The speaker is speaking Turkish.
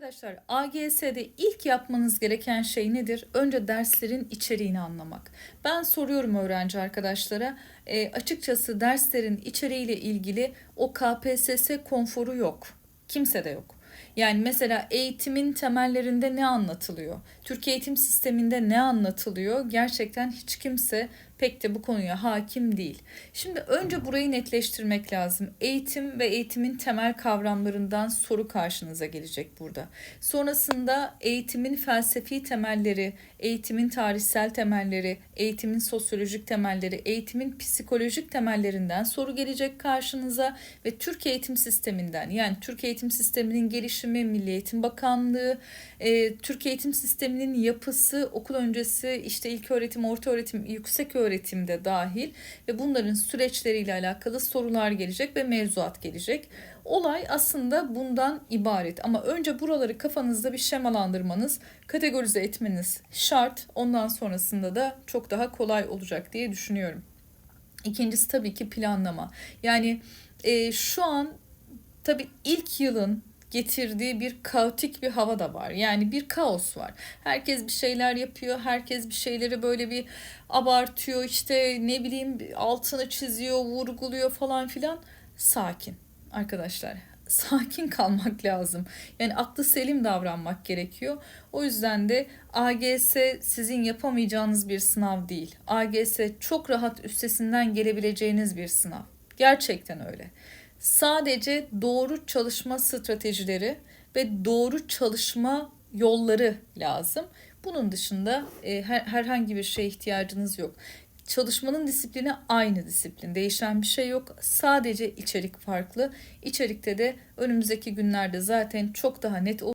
Arkadaşlar AGS'de ilk yapmanız gereken şey nedir? Önce derslerin içeriğini anlamak. Ben soruyorum öğrenci arkadaşlara. E, açıkçası derslerin içeriğiyle ilgili o KPSS konforu yok. Kimse de yok. Yani mesela eğitimin temellerinde ne anlatılıyor? Türkiye eğitim sisteminde ne anlatılıyor? Gerçekten hiç kimse pek de bu konuya hakim değil. Şimdi önce burayı netleştirmek lazım. Eğitim ve eğitimin temel kavramlarından soru karşınıza gelecek burada. Sonrasında eğitimin felsefi temelleri, eğitimin tarihsel temelleri, eğitimin sosyolojik temelleri, eğitimin psikolojik temellerinden soru gelecek karşınıza ve Türkiye eğitim sisteminden yani Türkiye eğitim sisteminin gelişimi, Milli Eğitim Bakanlığı, e, Türkiye eğitim sisteminin yapısı, okul öncesi işte ilk öğretim, orta öğretim, yüksek öğretimde dahil ve bunların süreçleriyle alakalı sorular gelecek ve mevzuat gelecek. Olay aslında bundan ibaret ama önce buraları kafanızda bir şemalandırmanız, kategorize etmeniz şart. Ondan sonrasında da çok daha kolay olacak diye düşünüyorum. İkincisi tabii ki planlama. Yani e, şu an tabii ilk yılın getirdiği bir kaotik bir hava da var. Yani bir kaos var. Herkes bir şeyler yapıyor. Herkes bir şeyleri böyle bir abartıyor. İşte ne bileyim altını çiziyor, vurguluyor falan filan. Sakin arkadaşlar. Sakin kalmak lazım. Yani aklı selim davranmak gerekiyor. O yüzden de AGS sizin yapamayacağınız bir sınav değil. AGS çok rahat üstesinden gelebileceğiniz bir sınav. Gerçekten öyle. Sadece doğru çalışma stratejileri ve doğru çalışma yolları lazım. Bunun dışında e, her, herhangi bir şeye ihtiyacınız yok. Çalışmanın disiplini aynı disiplin. Değişen bir şey yok. Sadece içerik farklı. İçerikte de önümüzdeki günlerde zaten çok daha net